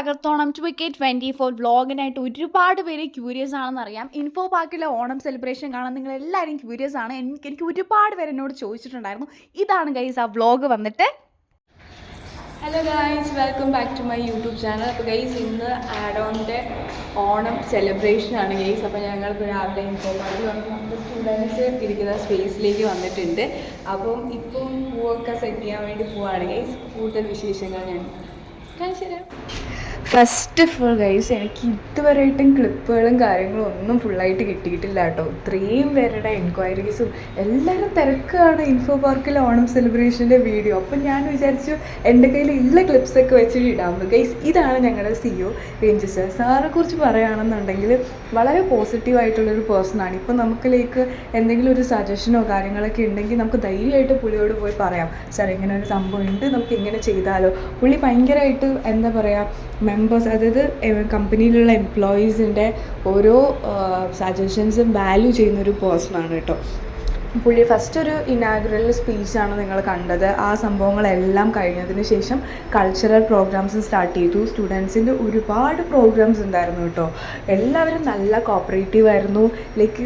തകർത്തോണം to wicket twenty four വ്ളോഗിനായിട്ട് ഒരുപാട് പേര് ക്യൂരിയസ് ആണെന്ന് അറിയാം. ഇൻഫോ പാർക്കിലെ ഓണം സെലിബ്രേഷൻ കാണാൻ നിങ്ങൾ എല്ലാവരും ക്യൂരിയസ് ആണ്. എനിക്ക് എനിക്ക് ഒരുപാട് പേര് എന്നോട് ചോദിച്ചിട്ടുണ്ടായിരുന്നു. ഇതാണ് ഗൈസ് ആ വ്ളോഗ് വന്നിട്ട്. Hello guys welcome back to my YouTube channel അപ്പോൾ ഗൈസ് ഇന്ന് ആഡ് ഓണിന്റെ ഓണം സെലിബ്രേഷൻ ആണ് ഗൈസ് അപ്പോൾ ഞങ്ങൾ രാവിലെ ഇൻഫോ പാർക്കിൽ സ്റ്റുഡൻസ് ഇരിക്കുന്ന സ്പേസിലേക്ക് വന്നിട്ടുണ്ട്. അപ്പം ഇപ്പം പൂവൊക്കെ സെറ്റ് ചെയ്യാൻ വേണ്ടി പോവുകയാണ് ഗൈസ് കൂടുതൽ വിശേഷങ്ങൾ ഞാൻ കാണിച്ചു ഫസ്റ്റ് ഓഫ് ഓൾ ഗൈസ് എനിക്ക് ഇതുവരെയായിട്ടും ക്ലിപ്പുകളും കാര്യങ്ങളും ഒന്നും ഫുള്ളായിട്ട് കിട്ടിയിട്ടില്ല കേട്ടോ. ഇത്രയും പേരുടെ എൻക്വയറീസും എല്ലാവരും തിരക്കാണ് ഇൻഫോ പാർക്കിൽ ഓണം സെലിബ്രേഷന്റെ വീഡിയോ അപ്പം ഞാൻ വിചാരിച്ചു എന്റെ കയ്യിൽ ഉള്ള ക്ലിപ്സൊക്കെ വെച്ചിട്ട് ഇടാമെന്ന് ഗൈസ് ഇതാണ് ഞങ്ങളുടെ സിഒ രഞ്ജു സർ സാറെ കുറിച്ച് പറയുകയാണെന്നുണ്ടെങ്കിൽ വളരെ പോസിറ്റീവായിട്ടുള്ളൊരു പേഴ്സണാണ് ഇപ്പം നമുക്ക് ലൈക്ക് എന്തെങ്കിലും ഒരു സജഷനോ കാര്യങ്ങളൊക്കെ ഉണ്ടെങ്കിൽ നമുക്ക് ധൈര്യമായിട്ട് പുള്ളിയോട് പോയി പറയാം. സാർ ഇങ്ങനെ ഒരു സംഭവം ഉണ്ട് നമുക്ക് ഇങ്ങനെ ചെയ്താലോ? പുള്ളി ഭയങ്കരമായിട്ട് എന്താ പറയുക മെമ്പേഴ്സ് അതായത് കമ്പനിയിലുള്ള എംപ്ലോയീസിന്റെ ഓരോ സജഷൻസും വാല്യൂ ചെയ്യുന്ന ഒരു പേഴ്സണാണ് കേട്ടോ. പുള്ളി ഫസ്റ്റ് ഒരു ഇനാഗുറൽ സ്പീച്ചാണ് നിങ്ങൾ കണ്ടത്. ആ സംഭവങ്ങളെല്ലാം കഴിഞ്ഞതിന് ശേഷം കൾച്ചറൽ പ്രോഗ്രാംസ് സ്റ്റാർട്ട് ചെയ്തു. സ്റ്റുഡൻസിന്റെ ഒരുപാട് പ്രോഗ്രാംസ് ഉണ്ടായിരുന്നു കേട്ടോ. എല്ലാവരും നല്ല കോപ്പറേറ്റീവ് ആയിരുന്നു. ലൈക്ക്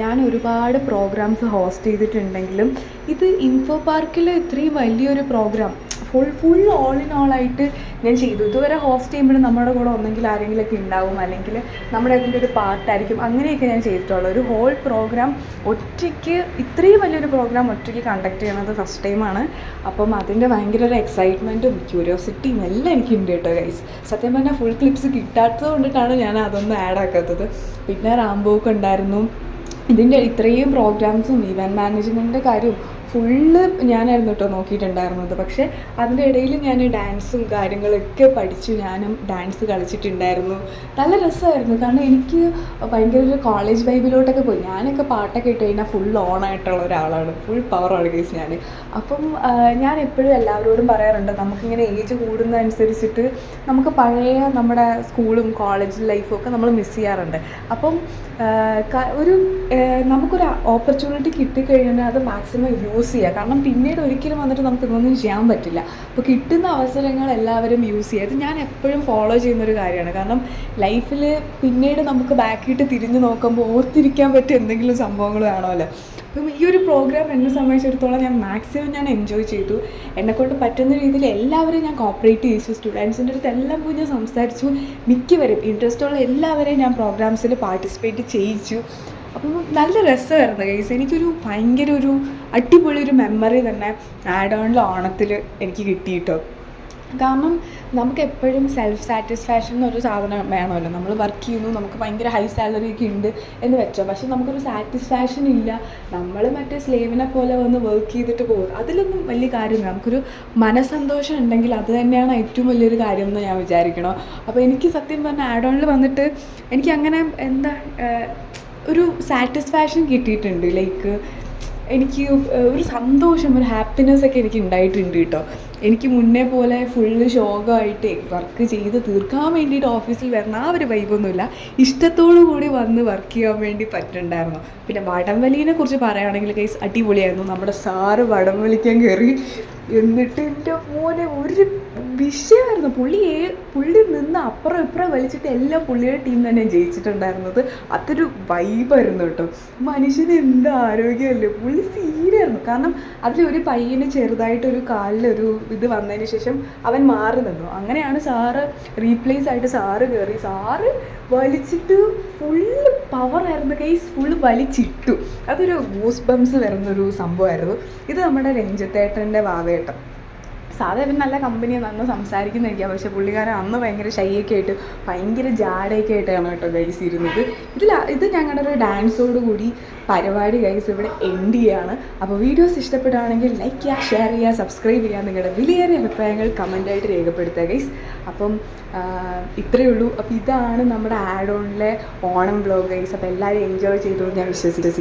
ഞാൻ ഒരുപാട് പ്രോഗ്രാംസ് ഹോസ്റ്റ് ചെയ്തിട്ടുണ്ടെങ്കിലും ഇത് ഇൻഫോ പാർക്കിൽ ഇത്രയും വലിയൊരു programme full full all in all ആയിട്ട് ഞാൻ ചെയ്തു. ഇതുവരെ ഹോസ്റ്റ് ചെയ്യുമ്പോൾ നമ്മുടെ കൂടെ ഒന്നെങ്കിൽ ആരെങ്കിലുമൊക്കെ ഉണ്ടാവും. അല്ലെങ്കിൽ നമ്മുടെ അതിന്റെ ഒരു പാർട്ടായിരിക്കും അങ്ങനെയൊക്കെ ഞാൻ ചെയ്തിട്ടുള്ളൂ. ഒരു ഹോൾ പ്രോഗ്രാം ഒറ്റയ്ക്ക് ഇത്രയും വലിയൊരു പ്രോഗ്രാം ഒറ്റയ്ക്ക് കണ്ടക്ട് ചെയ്യണത് ഫസ്റ്റ് ടൈമാണ് അപ്പം അതിന്റെ ഭയങ്കര ഒരു എക്സൈറ്റ്മെന്റും ക്യൂരിയോസിറ്റിയും എല്ലാം എനിക്കുണ്ട് കേട്ടോ ഗൈസ് സത്യം പറഞ്ഞാൽ ഫുൾ ക്ലിപ്സ് കിട്ടാത്തത് കൊണ്ടിട്ടാണ് ഞാൻ അതൊന്നും ആഡ് ആക്കാത്തത്. പിന്നെ റാംബോക്ക് ഉണ്ടായിരുന്നു. ഇതിന്റെ ഇത്രയും പ്രോഗ്രാംസും ഇവന്റ് മാനേജ്മെന്റിന്റെ കാര്യവും ഫുള്ള് ഞാനായിരുന്നു കേട്ടോ നോക്കിയിട്ടുണ്ടായിരുന്നത്. പക്ഷേ അതിന്റെ ഇടയിൽ ഞാൻ ഡാൻസും കാര്യങ്ങളൊക്കെ പഠിച്ചു. ഞാനും ഡാൻസ് കളിച്ചിട്ടുണ്ടായിരുന്നു. നല്ല രസമായിരുന്നു. കാരണം എനിക്ക് ഭയങ്കര ഒരു കോളേജ് വൈബിലോട്ടൊക്കെ പോയി. ഞാനൊക്കെ പാട്ടൊക്കെ ഇട്ട് കഴിഞ്ഞാൽ ഫുൾ ഓൺ ആയിട്ടുള്ള ഒരാളാണ്. ഫുൾ പവറാണ് കേസ് ഞാൻ അപ്പം ഞാൻ എപ്പോഴും എല്ലാവരോടും പറയാറുണ്ട് നമുക്കിങ്ങനെ ഏജ് കൂടുന്നതനുസരിച്ചിട്ട് നമുക്ക് പഴയ നമ്മുടെ സ്കൂളും കോളേജ് ലൈഫും ഒക്കെ നമ്മൾ മിസ് ചെയ്യാറുണ്ട്. അപ്പം ഒരു നമുക്കൊരു ഓപ്പർച്യൂണിറ്റി കിട്ടിക്കഴിഞ്ഞാൽ അത് മാക്സിമം യൂസ് ചെയ്യുക കാരണം പിന്നീട് ഒരിക്കലും വന്നിട്ട് നമുക്ക് ഇതൊന്നും ചെയ്യാൻ പറ്റില്ല. അപ്പോൾ കിട്ടുന്ന അവസരങ്ങൾ എല്ലാവരും യൂസ് ചെയ്യുക ഇത് ഞാൻ എപ്പോഴും ഫോളോ ചെയ്യുന്ന ഒരു കാര്യമാണ്. കാരണം ലൈഫിൽ പിന്നീട് നമുക്ക് ബാക്കിയിട്ട് തിരിഞ്ഞു നോക്കുമ്പോൾ ഓർത്തിരിക്കാൻ പറ്റിയ എന്തെങ്കിലും സംഭവങ്ങൾ വേണമല്ലോ. അപ്പം ഈ ഒരു പ്രോഗ്രാം എന്നെ സംബന്ധിച്ചിടത്തോളം ഞാൻ മാക്സിമം ഞാൻ എൻജോയ് ചെയ്തു. എന്നെക്കൊണ്ട് പറ്റുന്ന രീതിയിൽ എല്ലാവരെയും ഞാൻ കോപ്പറേറ്റ് ചെയ്യിച്ചു സ്റ്റുഡൻസിന്റെ അടുത്ത് എല്ലാം പോയി ഞാൻ സംസാരിച്ചു. മിക്കവരും ഇൻട്രസ്റ്റുള്ള എല്ലാവരെയും ഞാൻ പ്രോഗ്രാംസിൽ പാർട്ടിസിപ്പേറ്റ് ചെയ്യിച്ചു. അപ്പം നല്ല രസമായിരുന്നു ഗൈസ് എനിക്കൊരു ഭയങ്കര ഒരു അടിപൊളി ഒരു മെമ്മറി തന്നെ ആഡ് ഓണിൽ ഓണത്തിൽ എനിക്ക് കിട്ടി കേട്ടോ കാരണം നമുക്ക് എപ്പോഴും സെൽഫ് സാറ്റിസ്ഫാക്ഷൻ എന്നൊരു സാധനം വേണമല്ലോ. നമ്മൾ വർക്ക് ചെയ്യുന്നു നമുക്ക് ഭയങ്കര ഹൈ സാലറി ഒക്കെ ഉണ്ട് എന്ന് വെച്ചോ. പക്ഷെ നമുക്കൊരു സാറ്റിസ്ഫാക്ഷൻ ഇല്ല. നമ്മൾ മറ്റേ സ്ലേവിനെ പോലെ വന്ന് വർക്ക് ചെയ്തിട്ട് പോകും അതിലൊന്നും വലിയ കാര്യമില്ല. നമുക്കൊരു മനസ്സന്തോഷം ഉണ്ടെങ്കിൽ അത് തന്നെയാണ് ഏറ്റവും വലിയൊരു കാര്യം എന്ന് ഞാൻ വിചാരിക്കണോ. അപ്പോൾ എനിക്ക് സത്യം പറഞ്ഞാൽ ആഡ് വന്നിട്ട് എനിക്ക് അങ്ങനെ എന്താ ഒരു സാറ്റിസ്ഫാക്ഷൻ കിട്ടിയിട്ടുണ്ട്. ലൈക്ക് എനിക്ക് ഒരു സന്തോഷം ഒരു ഹാപ്പിനെസ് ഒക്കെ എനിക്ക് ഉണ്ടായിട്ടുണ്ട് കേട്ടോ. എനിക്ക് മുന്നേ പോലെ ഫുള്ള് ശോകമായിട്ട് വർക്ക് ചെയ്ത് തീർക്കാൻ വേണ്ടിയിട്ട് ഓഫീസിൽ വരണം ആ ഒരു വൈബൊന്നുമില്ല ഇഷ്ടത്തോടു കൂടി വന്ന് വർക്ക് ചെയ്യാൻ വേണ്ടി പറ്റുന്നുണ്ടായിരുന്നു. പിന്നെ വടംവലിനെ കുറിച്ച് പറയുകയാണെങ്കിൽ കൈസ് അടിപൊളിയായിരുന്നു. നമ്മുടെ സാറ് വടംവലിക്കാൻ കയറി എന്നിട്ട് എന്റെ മോനെ ഒരു വിഷയമായിരുന്നു. പുള്ളി പുള്ളി നിന്ന് അപ്പുറം ഇപ്പുറം വലിച്ചിട്ട് എല്ലാം പുള്ളിയുടെ ടീം തന്നെ ജയിച്ചിട്ടുണ്ടായിരുന്നത്. അതൊരു വൈബായിരുന്നു കേട്ടോ. മനുഷ്യന് എന്ത് ആരോഗ്യമല്ലേ? പുള്ളി സീനായിരുന്നു കാരണം അതിൽ ഒരു പയ്യന് ചെറുതായിട്ടൊരു കാലിലൊരു ഇത് വന്നതിന് ശേഷം അവൻ മാറി നിന്നു. അങ്ങനെയാണ് സാറ് റീപ്ലേസ് ആയിട്ട് സാറ് കയറി സാറ് വലിച്ചിട്ട് ഫുള്ള് പവറായിരുന്നു കേസ് ഫുള്ള് വലിച്ചിട്ടു. അതൊരു ഗൂസ് ബംസ് വരുന്നൊരു സംഭവമായിരുന്നു. ഇത് നമ്മുടെ രഞ്ജിത്തേട്ടന്റെ വാവേട്ടൻ. സാധാ ഇവൻ നല്ല കമ്പനി അന്ന് സംസാരിക്കുന്നതൊക്കെയാണ് പക്ഷെ പുള്ളിക്കാരൻ അന്ന് ഭയങ്കര ഷൈയൊക്കെ ആയിട്ട് ഭയങ്കര ജാടയൊക്കെ ആയിട്ടാണ് കേട്ടോ ഗൈസ് ഇരുന്നത്. ഇതിൽ ഇത് ഞങ്ങളുടെ ഒരു ഡാൻസോട് കൂടി പരിപാടി ഗൈസ് ഇവിടെ എൻഡ് ചെയ്യാണ്. അപ്പോൾ വീഡിയോസ് ഇഷ്ടപ്പെടുകയാണെങ്കിൽ ലൈക്ക് ചെയ്യുക ഷെയർ ചെയ്യുക സബ്സ്ക്രൈബ് ചെയ്യുക നിങ്ങളുടെ വിലയേറിയ അഭിപ്രായങ്ങൾ കമന്റായിട്ട് രേഖപ്പെടുത്തുക ഗൈസ് അപ്പം ഇത്രയേ ഉള്ളൂ. അപ്പോൾ ഇതാണ് നമ്മുടെ ആഡ് ഓണിലെ ഓണം ബ്ലോഗ് ഗൈസ് അപ്പോൾ എല്ലാവരും എൻജോയ് ചെയ്തു ഞാൻ വിശ്വസിക്കുന്നു.